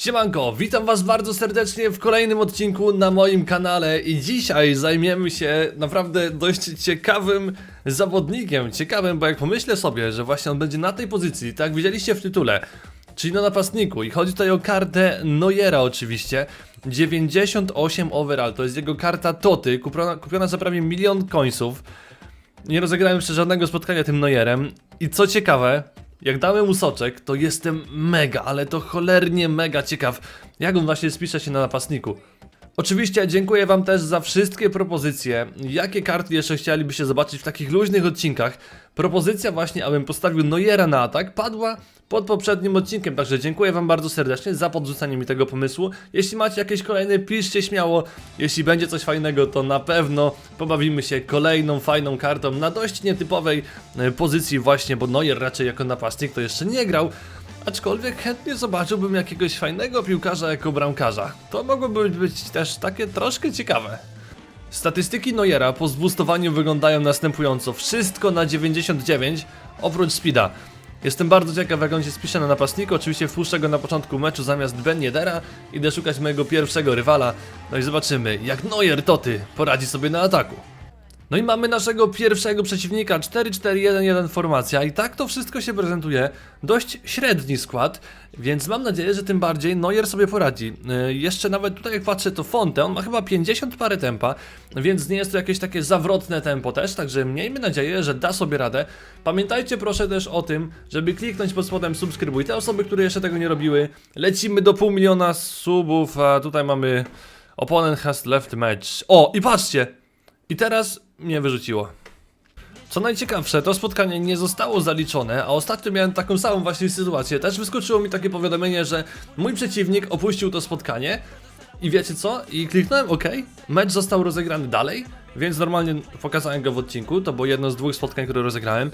Siemanko, witam was bardzo serdecznie w kolejnym odcinku na moim kanale i dzisiaj zajmiemy się naprawdę dość ciekawym zawodnikiem. Ciekawym, bo jak pomyślę sobie, że właśnie on będzie na tej pozycji, tak widzieliście w tytule, czyli na napastniku i chodzi tutaj o kartę Neuera oczywiście, 98 overall, to jest jego karta Toty, kupiona, kupiona za prawie milion końców. Nie rozegrałem jeszcze żadnego spotkania tym Neuerem i co ciekawe, jak damy mu soczek, to jestem mega, ale to cholernie mega ciekaw, jak on właśnie spisze się na napastniku. Oczywiście dziękuję wam też za wszystkie propozycje, jakie karty jeszcze chcielibyście zobaczyć w takich luźnych odcinkach. Propozycja właśnie, abym postawił Neuera na atak, padła pod poprzednim odcinkiem, także dziękuję wam bardzo serdecznie za podrzucenie mi tego pomysłu. Jeśli macie jakieś kolejne, piszcie śmiało. Jeśli będzie coś fajnego, to na pewno pobawimy się kolejną fajną kartą na dość nietypowej e, pozycji właśnie, bo Neuer raczej jako napastnik to jeszcze nie grał. Aczkolwiek chętnie zobaczyłbym jakiegoś fajnego piłkarza jako bramkarza. To mogłoby być też takie troszkę ciekawe. Statystyki Neuera po zboostowaniu wyglądają następująco. Wszystko na 99, oprócz speeda. Jestem bardzo ciekaw jak on się spisze na napastniku, oczywiście wpuszczę go na początku meczu zamiast Ben Yedera. Idę szukać mojego pierwszego rywala, no i zobaczymy jak Neuer Toty poradzi sobie na ataku. No i mamy naszego pierwszego przeciwnika 4-4-1-1 formacja i tak to wszystko się prezentuje. Dość średni skład, więc mam nadzieję, że tym bardziej Neuer sobie poradzi. Yy, jeszcze nawet tutaj jak patrzę to Fonte, on ma chyba 50 parę tempa, więc nie jest to jakieś takie zawrotne tempo też, także miejmy nadzieję, że da sobie radę. Pamiętajcie proszę też o tym, żeby kliknąć pod spodem subskrybuj. Te osoby, które jeszcze tego nie robiły, lecimy do pół miliona subów, a tutaj mamy opponent has left match. O i patrzcie! I teraz mnie wyrzuciło. Co najciekawsze, to spotkanie nie zostało zaliczone, a ostatnio miałem taką samą właśnie sytuację. Też wyskoczyło mi takie powiadomienie, że mój przeciwnik opuścił to spotkanie. I wiecie co? I kliknąłem OK. Mecz został rozegrany dalej, więc normalnie pokazałem go w odcinku. To było jedno z dwóch spotkań, które rozegrałem.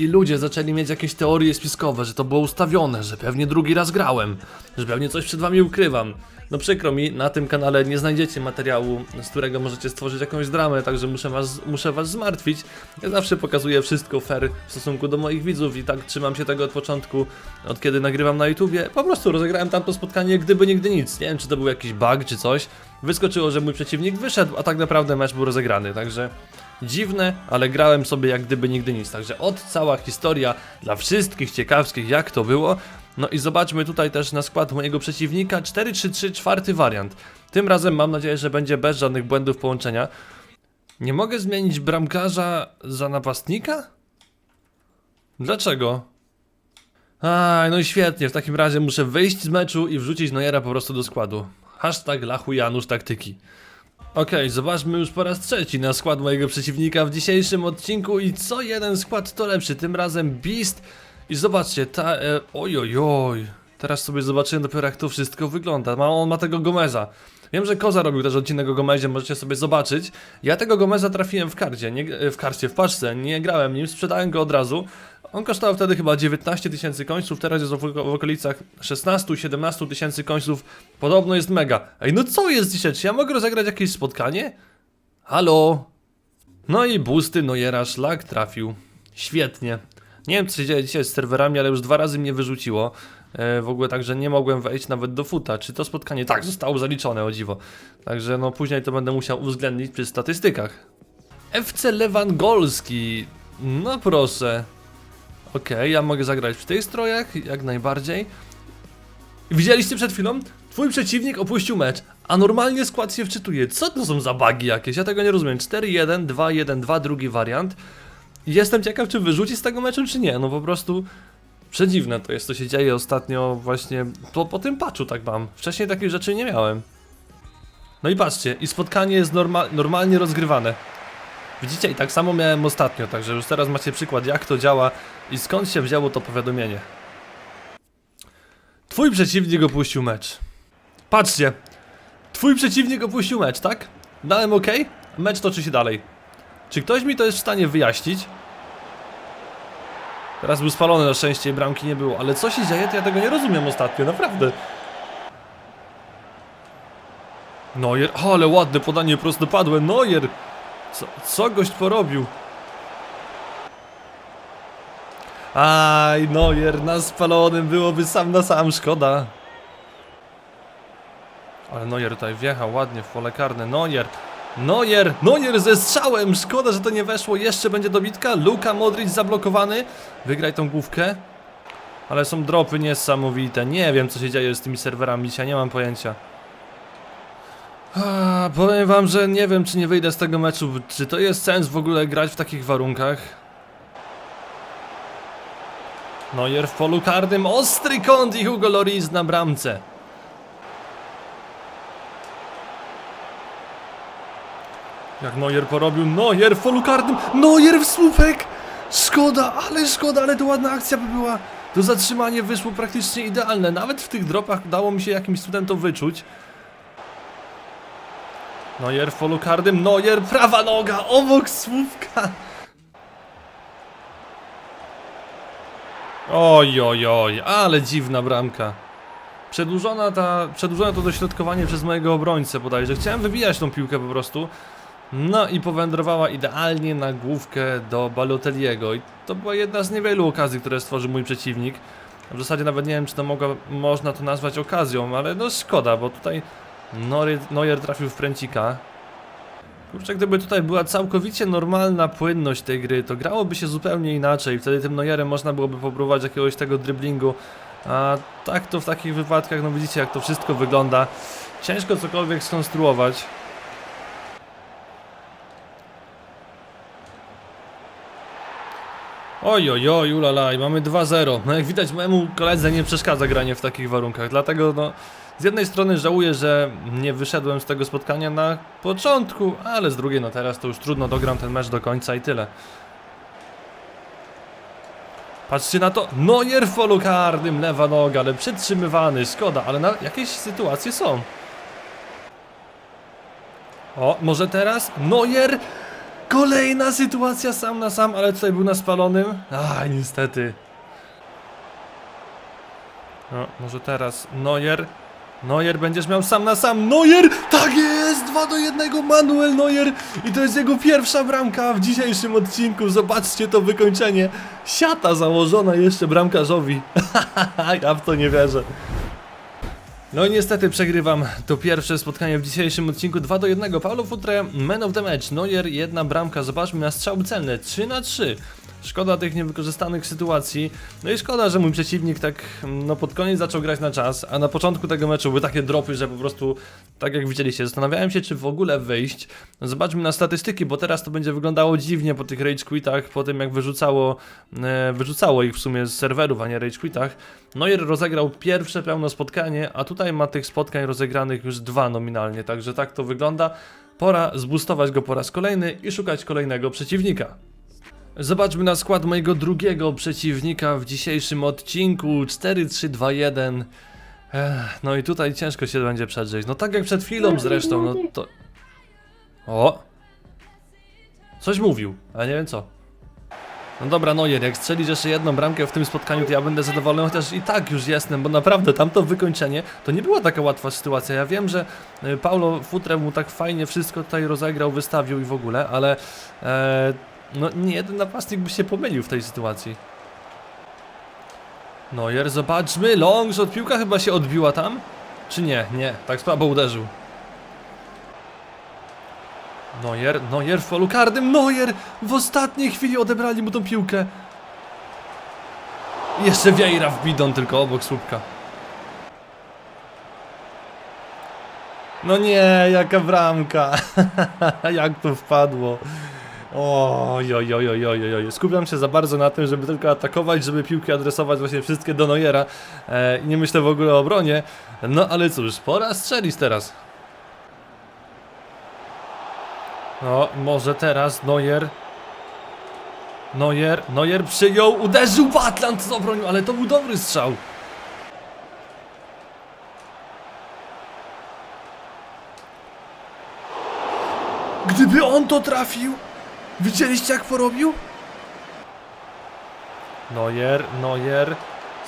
I ludzie zaczęli mieć jakieś teorie spiskowe, że to było ustawione, że pewnie drugi raz grałem, że pewnie coś przed wami ukrywam. No przykro mi, na tym kanale nie znajdziecie materiału, z którego możecie stworzyć jakąś dramę, także muszę was, muszę was zmartwić. Ja zawsze pokazuję wszystko fair w stosunku do moich widzów i tak trzymam się tego od początku, od kiedy nagrywam na YouTubie. Po prostu rozegrałem tamto spotkanie gdyby nigdy nic. Nie wiem, czy to był jakiś bug czy coś. Wyskoczyło, że mój przeciwnik wyszedł, a tak naprawdę mecz był rozegrany, także... Dziwne, ale grałem sobie jak gdyby nigdy nic. Także od cała historia dla wszystkich ciekawskich, jak to było. No i zobaczmy tutaj też na skład mojego przeciwnika 4-3-3, czwarty wariant. Tym razem mam nadzieję, że będzie bez żadnych błędów połączenia. Nie mogę zmienić bramkarza za napastnika? Dlaczego? Aj, no i świetnie, w takim razie muszę wyjść z meczu i wrzucić Neuera po prostu do składu. Hashtag Lachu Janusz taktyki. Okej, zobaczmy już po raz trzeci na skład mojego przeciwnika w dzisiejszym odcinku i co jeden skład to lepszy, tym razem Beast i zobaczcie, ta, e, oj oj oj, teraz sobie zobaczyłem dopiero jak to wszystko wygląda, ma, on ma tego Gomeza. Wiem, że Koza robił też odcinek o Gomezie, możecie sobie zobaczyć. Ja tego Gomeza trafiłem w karcie, nie, w karcie, w paczce, nie grałem nim, sprzedałem go od razu. On kosztował wtedy chyba 19 tysięcy końców, teraz jest w, w okolicach 16-17 tysięcy końców. Podobno jest mega. Ej, no co jest dzisiaj? Czy ja mogę rozegrać jakieś spotkanie? Halo? No i boosty Neuera szlak trafił. Świetnie. Nie wiem co się dzieje dzisiaj z serwerami, ale już dwa razy mnie wyrzuciło. E, w ogóle także nie mogłem wejść nawet do futa. Czy to spotkanie tak zostało zaliczone o dziwo. Także no później to będę musiał uwzględnić przy statystykach. FC Lewangolski. No proszę. Okej, ja mogę zagrać w tych strojach, jak najbardziej. Widzieliście przed chwilą? Twój przeciwnik opuścił mecz, a normalnie skład się wczytuje. Co to są za bugi jakieś? Ja tego nie rozumiem. 4-1, 2-1-2, drugi wariant. Jestem ciekaw, czy wyrzuci z tego meczu, czy nie. No po prostu przedziwne to jest, co się dzieje ostatnio właśnie po, po tym patchu tak mam. Wcześniej takich rzeczy nie miałem. No i patrzcie, i spotkanie jest norma normalnie rozgrywane. Widzicie, i tak samo miałem ostatnio, także już teraz macie przykład, jak to działa i skąd się wzięło to powiadomienie. Twój przeciwnik opuścił mecz. Patrzcie, twój przeciwnik opuścił mecz, tak? Dałem OK, mecz toczy się dalej. Czy ktoś mi to jest w stanie wyjaśnić? Teraz był spalony na szczęście i bramki nie było, ale co się dzieje, to ja tego nie rozumiem ostatnio, naprawdę. Neuer, o, ale ładne podanie prostopadłe, Neuer! Co, co gość porobił? Aj, Neuer na spalonym byłoby sam na sam, szkoda. Ale Neuer tutaj wjechał ładnie w pole karne. Neuer, Neuer, Neuer ze strzałem. Szkoda, że to nie weszło. Jeszcze będzie dobitka. Luka Modric zablokowany. Wygraj tą główkę. Ale są dropy niesamowite. Nie wiem, co się dzieje z tymi serwerami dzisiaj. Nie mam pojęcia. A, powiem wam, że nie wiem, czy nie wyjdę z tego meczu. Czy to jest sens w ogóle grać w takich warunkach? Neuer w polu karnym. Ostry kąt i Hugo Lloris na bramce. Jak Neuer porobił, Neuer w polu karnym, Neuer w słupek! Szkoda, ale szkoda, ale to ładna akcja by była. To zatrzymanie wyszło praktycznie idealne. Nawet w tych dropach dało mi się jakimś studentom wyczuć. Neuer w polu karnym, Neuer, prawa noga, obok słupka. Oj, oj, oj, ale dziwna bramka. Przedłużona ta, przedłużone to dośrodkowanie przez mojego obrońcę bodajże. Chciałem wybijać tą piłkę po prostu. No i powędrowała idealnie na główkę do Balotelliego. I to była jedna z niewielu okazji, które stworzył mój przeciwnik. W zasadzie nawet nie wiem, czy to można to nazwać okazją, ale no szkoda, bo tutaj Neuer trafił w pręcika. Kurczę, gdyby tutaj była całkowicie normalna płynność tej gry, to grałoby się zupełnie inaczej. Wtedy tym Neuerem można byłoby popróbować jakiegoś tego driblingu. A tak to w takich wypadkach, no widzicie jak to wszystko wygląda. Ciężko cokolwiek skonstruować. Oj, oj, oj, ulala, i mamy 2-0. No jak widać, mojemu koledze nie przeszkadza granie w takich warunkach, dlatego no... Z jednej strony żałuję, że nie wyszedłem z tego spotkania na początku, ale z drugiej, no teraz to już trudno dogram ten mecz do końca i tyle. Patrzcie na to, Neuer w polu karnym, lewa noga, ale przytrzymywany, szkoda, ale na jakieś sytuacje są. O, może teraz? Neuer! Kolejna sytuacja sam na sam, ale tutaj był na spalonym. A, niestety. No, może teraz Neuer. Neuer będziesz miał sam na sam. Neuer! Tak jest! 2 do 1 Manuel Neuer! I to jest jego pierwsza bramka w dzisiejszym odcinku. Zobaczcie to wykończenie. Siata założona jeszcze bramkarzowi. ja w to nie wierzę. No i niestety przegrywam to pierwsze spotkanie w dzisiejszym odcinku 2 do 1. Paulo Futre, man of the match, Neuer, jedna bramka, zobaczmy na strzały celne, 3 na 3. Szkoda tych niewykorzystanych sytuacji. No i szkoda, że mój przeciwnik tak no pod koniec zaczął grać na czas, a na początku tego meczu były takie dropy, że po prostu, tak jak widzieliście, zastanawiałem się, czy w ogóle wyjść. Zobaczmy na statystyki, bo teraz to będzie wyglądało dziwnie po tych rage quitach, po tym jak wyrzucało, e, wyrzucało ich w sumie z serwerów, a nie rage quitach. Neuer rozegrał pierwsze pełne spotkanie, a tutaj ma tych spotkań rozegranych już dwa nominalnie, także tak to wygląda. Pora zbustować go po raz kolejny i szukać kolejnego przeciwnika. Zobaczmy na skład mojego drugiego przeciwnika w dzisiejszym odcinku 4-3-2-1. Ech, No i tutaj ciężko się będzie przedrzeć. No tak jak przed chwilą zresztą, no to... O! Coś mówił, ale nie wiem co. No dobra, Neuer, jak strzelisz jeszcze jedną bramkę w tym spotkaniu, to ja będę zadowolony, chociaż i tak już jestem, bo naprawdę tamto wykończenie to nie była taka łatwa sytuacja. Ja wiem, że y, Paulo Futre mu tak fajnie wszystko tutaj rozegrał, wystawił i w ogóle, ale e, no nie jeden napastnik by się pomylił w tej sytuacji. Neuer, zobaczmy, long shot, piłka chyba się odbiła tam? Czy nie? Nie, tak słabo uderzył. Neuer, Neuer w polu karnym, Neuer! W ostatniej chwili odebrali mu tą piłkę. Jeszcze Vieira w bidon, tylko obok słupka. No nie, jaka bramka. Jak to wpadło. Oj, oj, oj, oj, oj, oj. Skupiam się za bardzo na tym, żeby tylko atakować, żeby piłki adresować właśnie wszystkie do Neuera. E, nie myślę w ogóle o obronie. No ale cóż, pora strzelić teraz. No, może teraz Neuer. Neuer, Neuer przyjął, uderzył Batland z ale to był dobry strzał. Gdyby on to trafił, widzieliście jak porobił? Neuer, Neuer,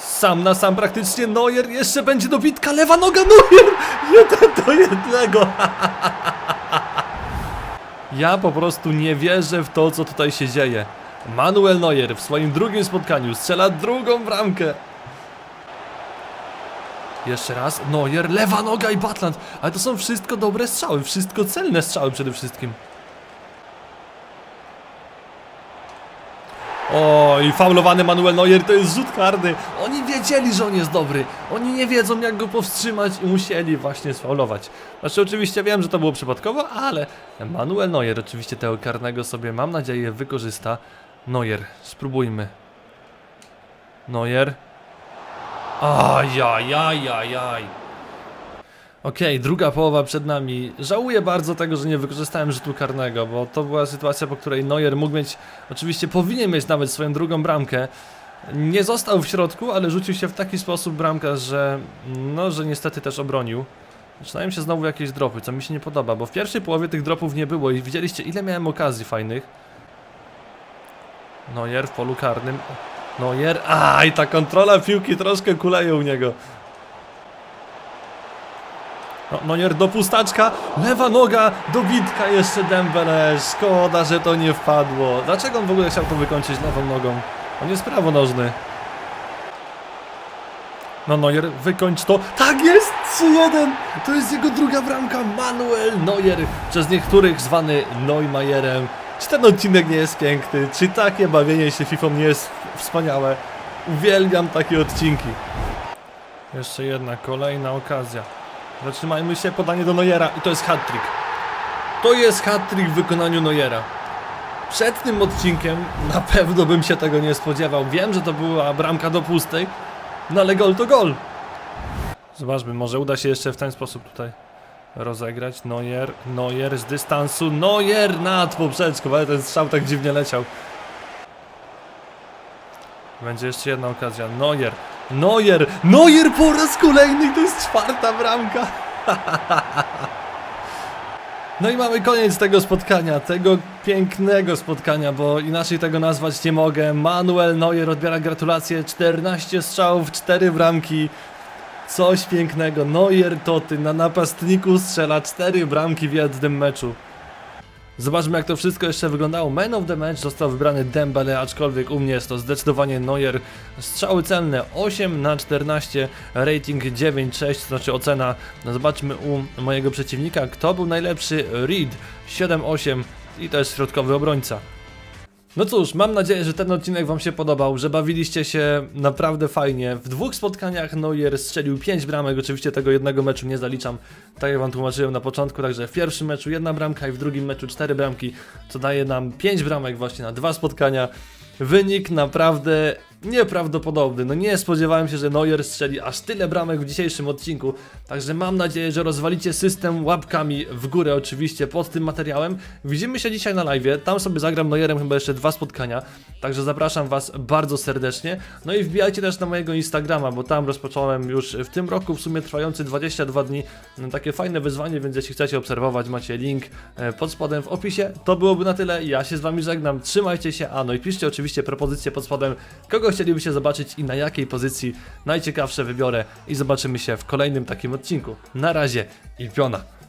sam na sam praktycznie Neuer, jeszcze będzie dobitka, lewa noga Neuer, jeden do jednego. Ja po prostu nie wierzę w to, co tutaj się dzieje. Manuel Neuer w swoim drugim spotkaniu strzela drugą bramkę. Jeszcze raz, Neuer, lewa noga i Batland. Ale to są wszystko dobre strzały, wszystko celne strzały przede wszystkim. O, i faulowany Manuel Neuer to jest rzut karny. Oni wiedzieli, że on jest dobry. Oni nie wiedzą, jak go powstrzymać i musieli właśnie sfaulować. Znaczy, oczywiście wiem, że to było przypadkowo, ale Manuel Neuer oczywiście tego karnego sobie, mam nadzieję, wykorzysta. Neuer, spróbujmy. Neuer. Ajajajajaj. Okej, druga połowa przed nami. Żałuję bardzo tego, że nie wykorzystałem rzutu karnego, bo to była sytuacja, po której Neuer mógł mieć, oczywiście powinien mieć nawet swoją drugą bramkę. Nie został w środku, ale rzucił się w taki sposób bramka, że no, że niestety też obronił. Zaczynają się znowu jakieś dropy, co mi się nie podoba, bo w pierwszej połowie tych dropów nie było i widzieliście ile miałem okazji fajnych. Neuer w polu karnym. Neuer, a i ta kontrola piłki troszkę kuleje u niego. No, Neuer do pustaczka, lewa noga, dobitka jeszcze Dembele, szkoda, że to nie wpadło. Dlaczego on w ogóle chciał to wykończyć lewą nogą? On jest prawonożny. No Neuer, wykończ to. Tak jest! 3-1! To jest jego druga bramka, Manuel Neuer, przez niektórych zwany Neumayerem. Czy ten odcinek nie jest piękny? Czy takie bawienie się FIFA nie jest wspaniałe? Uwielbiam takie odcinki. Jeszcze jedna, kolejna okazja. Zatrzymajmy się, podanie do Neuera i to jest hat-trick. To jest hat-trick w wykonaniu Neuera. Przed tym odcinkiem na pewno bym się tego nie spodziewał. Wiem, że to była bramka do pustej, no ale gol to gol. Zobaczmy, może uda się jeszcze w ten sposób tutaj rozegrać. Neuer, Neuer z dystansu, Neuer nad poprzeczką, ale ten strzał tak dziwnie leciał. Będzie jeszcze jedna okazja. Neuer, Neuer, Neuer po raz kolejny, to jest czwarta bramka. No i mamy koniec tego spotkania, tego pięknego spotkania, bo inaczej tego nazwać nie mogę. Manuel Neuer odbiera gratulacje, 14 strzałów, 4 bramki. Coś pięknego. Neuer Toty na napastniku strzela 4 bramki w jednym meczu. Zobaczmy jak to wszystko jeszcze wyglądało. Man of the match został wybrany Dembele, aczkolwiek u mnie jest to zdecydowanie Neuer. Strzały celne 8 na 14, rating 9,6, to znaczy ocena. No zobaczmy u mojego przeciwnika, kto był najlepszy. Reed 7,8 i to jest środkowy obrońca. No cóż, mam nadzieję, że ten odcinek Wam się podobał, że bawiliście się naprawdę fajnie. W dwóch spotkaniach Neuer strzelił 5 bramek, oczywiście tego jednego meczu nie zaliczam, tak jak Wam tłumaczyłem na początku, także w pierwszym meczu jedna bramka i w drugim meczu 4 bramki, co daje nam 5 bramek właśnie na dwa spotkania. Wynik naprawdę nieprawdopodobny. No nie spodziewałem się, że Neuer strzeli aż tyle bramek w dzisiejszym odcinku. Także mam nadzieję, że rozwalicie system łapkami w górę oczywiście pod tym materiałem. Widzimy się dzisiaj na live. Tam sobie zagram Neuerem chyba jeszcze dwa spotkania. Także zapraszam was bardzo serdecznie. No i wbijajcie też na mojego Instagrama, bo tam rozpocząłem już w tym roku w sumie trwający 22 dni no, takie fajne wyzwanie, więc jeśli chcecie obserwować, macie link e, pod spodem w opisie. To byłoby na tyle. Ja się z wami żegnam. Trzymajcie się. A no i piszcie oczywiście propozycje pod spodem, kogo chcielibyście zobaczyć i na jakiej pozycji najciekawsze wybiorę i zobaczymy się w kolejnym takim odcinku. Na razie i piona.